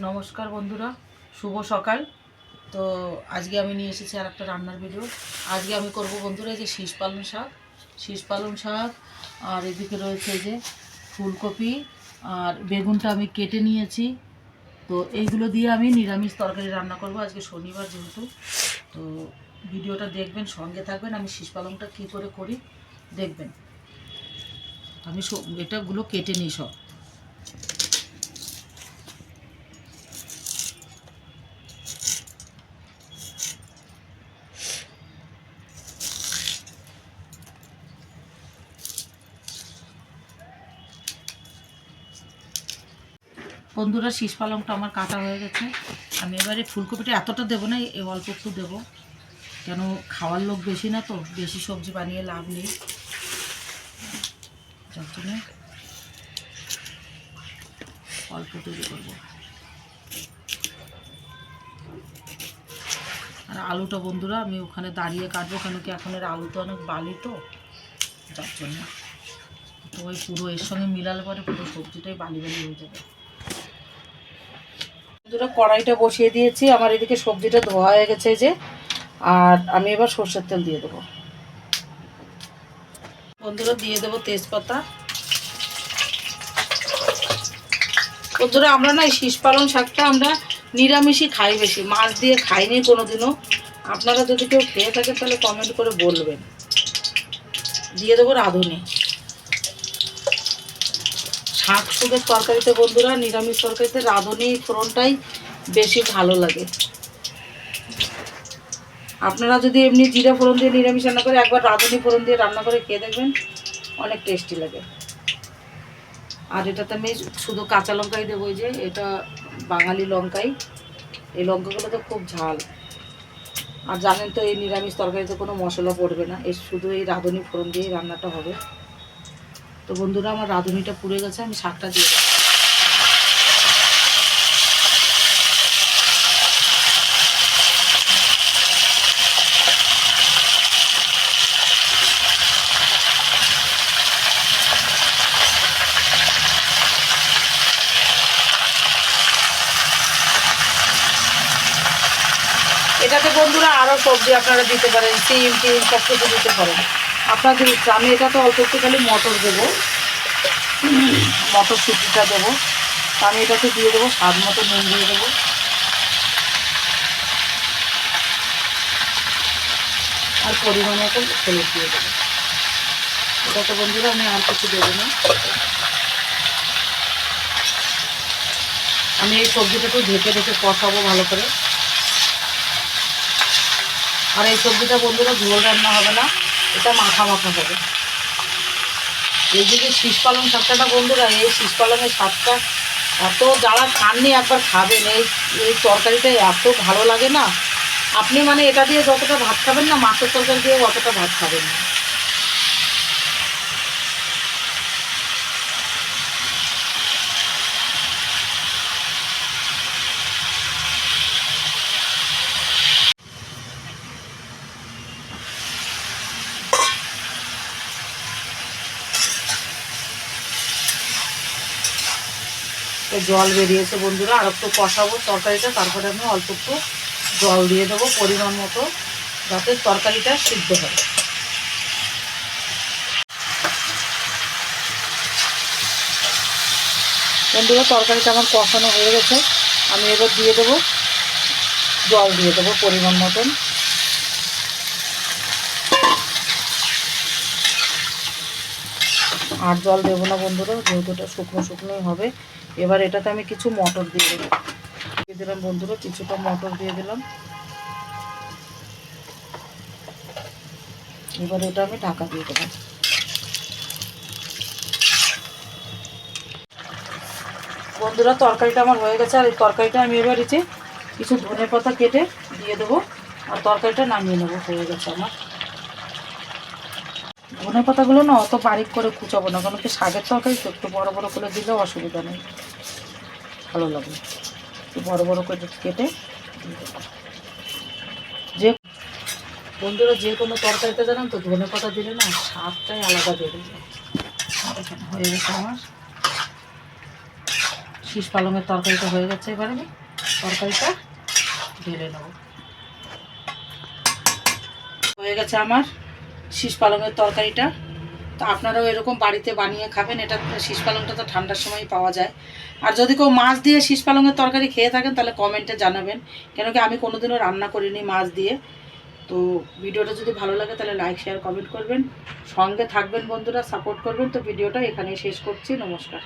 নমস্কার বন্ধুরা, শুভ সকাল। তো আজকে আমি নিয়ে এসেছি আর একটা রান্নার ভিডিও আজকে আমি করব বন্ধুরা এই যে শীষ পালং শাক। শীষ পালং শাক, আর এদিকে রয়েছে যে ফুলকপি, আর বেগুনটা আমি কেটে নিয়েছি। তো এইগুলো দিয়ে আমি নিরামিষ তরকারি রান্না করব আজকে শনিবার যেহেতু। তো ভিডিওটা দেখবেন, সঙ্গে থাকবেন, আমি শীষ পালংটা কী করে করি দেখবেন। আমি এটাগুলো কেটে নিই সব। বন্ধুরা, শীষ পালংটা আমার কাটা হয়ে গেছে। আমি এবারে ফুলকপিটা এতটা দেবো না এই অল্প একটু দেবো। কেন, খাওয়ার লোক বেশি না তো, বেশি সবজি বানিয়ে লাভ নেই। যার অল্প তৈরি করব। আর আলুটা বন্ধুরা, আমি ওখানে দাঁড়িয়ে কাটবো, কেন কি এখন এর আলু তো অনেক বালি তো। যার জন্য। তো ওই পুরো এর সঙ্গে মিলালে পরে পুরো সবজিটাই বালি বালি হয়ে যাবে। বন্ধুরা কড়াইটা বসিয়ে দিয়েছি। আমার এদিকে সবজিটা ধোয়া হয়ে গেছে যে। আর আমি এবার সর্ষের তেল দিয়ে দেবো। বন্ধুরা, দিয়ে দেবো তেজপাতা। বন্ধুরা, আমরা না শীষ পালং শাকটা আমরা নিরামিষই খাই বেশি। মাছ দিয়ে খাইনি কোনোদিনও। আপনারা যদি কেউ খেয়ে থাকেন তাহলে কমেন্ট করে বলবেন। দিয়ে দেবো রাঁধুনি। শাক তরকারিতে বন্ধুরা, নিরামিষ তরকারিতে রাঁধুনি, ফোড়নটাই বেশি ভালো লাগে। আপনারা যদি এমনি জিরা ফোড়ন দিয়ে নিরামিষ রান্না করে, একবার রাঁধুনি ফোড়ন দিয়ে রান্না করে খেয়ে দেখবেন অনেক টেস্টি লাগে। আর এটাতে আমি শুধু কাঁচা লঙ্কাই দেবো যে এটা বাঙালি লঙ্কাই। এই লঙ্কাগুলো তো খুব ঝাল। আর জানেন তো এই নিরামিষ তরকারিতে কোনো মশলা পড়বে না। এই শুধু এই রাঁধুনি ফোড়ন দিয়েই রান্নাটা হবে। তো বন্ধুরা, আমার রাঁধুনিটা পুড়ে গেছে, আমি শাকটা দিয়ে দেবো। এটাতে বন্ধুরা আরও সবজি আপনারা দিতে পারেন, সিম, টিম সব কিছু দিতে পারেন। আপনাদের ইচ্ছা আমি এটাতে অল্প একটু খালি মটর দেবো। মটর সুটিটা দেবো। আমি এটাতে দিয়ে দেবো, স্বাদ মতো নুন দিয়ে দেবো। আর পরিমাণ মতো হলুদ দিয়ে দেবো। এটাতে বন্ধুরা, আমি আর কিছু দেবো না। আমি এই সবজিটা একটু ঢেকে ঢেকে কষাবো ভালো করে। আর এই সবজিটা বন্ধুরা, ঝোল রান্না হবে না। এটা মাখা মাখা হবে। এই যে যে শীষ পালং শাকটা বন্ধুরা, এই শীষ পালংয়ের শাকটা এত যারা খাননি একবার খাবেন, এই এই তরকারিটা এত ভালো লাগে না। আপনি মানে এটা দিয়ে যতটা ভাত খাবেন না, মাছের তরকারি দিয়ে অতটা ভাত খাবেন না। তো জল বেরিয়েছে বন্ধুরা, আর একটু কষাবো তরকারিটা, তারপরে আমি অল্প একটু জল দিয়ে দেবো পরিমাণ মতো, যাতে তরকারিটা সিদ্ধ হয়। বন্ধুরা, তরকারিটা আমার কষানো হয়ে গেছে। আমি এবার দিয়ে দেবো জল, দিয়ে দেবো পরিমাণ মতন। আর জল দেবো না বন্ধুরা, যেহেতু এটা শুকনো শুকনোই হবে। এবার এটাতে আমি কিছু মটর দিয়ে দেবো। দিয়ে দিলাম বন্ধুরা, কিছুটা মটর দিয়ে দিলাম। এবার এটা আমি ঢাকা দিয়ে দেবো। বন্ধুরা, তরকারিটা আমার হয়ে গেছে, আর এই তরকারিটা আমি এবার এসে কিছু ধনে পাতা কেটে দিয়ে দেবো, আর তরকারিটা নামিয়ে নেব, হয়ে গেছে আমার। ধনে পাতাগুলো না অত বারিক করে কুচাবো না, কারণ কি শাকের তরকারি তো একটু বড়ো বড়ো করে দিলেও অসুবিধা নেই। ভালো লাগে। একটু বড় বড় করে কেটে যে বন্ধুরা, যে কোনো তরকারিতে জানেন তো, ধনে পাতা দিলে না স্বাদটাই আলাদা বেড়ে যায়। হয়ে গেছে আমার। শীষ পালংয়ের তরকারিটা হয়ে গেছে এবারে। আমি তরকারিটা ঢেলে নেব। হয়ে গেছে আমার। শীষ পালংয়ের তরকারিটা। তো আপনারাও এরকম বাড়িতে বানিয়ে খাবেন, এটা শীষ পালংটা তো ঠান্ডার সময় পাওয়া যায়। আর যদি কেউ মাছ দিয়ে শীষ পালংয়ের তরকারি খেয়ে থাকেন, তাহলে কমেন্টে জানাবেন। কেন কি আমি কোনোদিনও রান্না করিনি মাছ দিয়ে। তো ভিডিওটা যদি ভালো লাগে, তাহলে লাইক, শেয়ার, কমেন্ট করবেন। সঙ্গে থাকবেন বন্ধুরা, সাপোর্ট করবেন। তো ভিডিওটা এখানেই শেষ করছি। নমস্কার।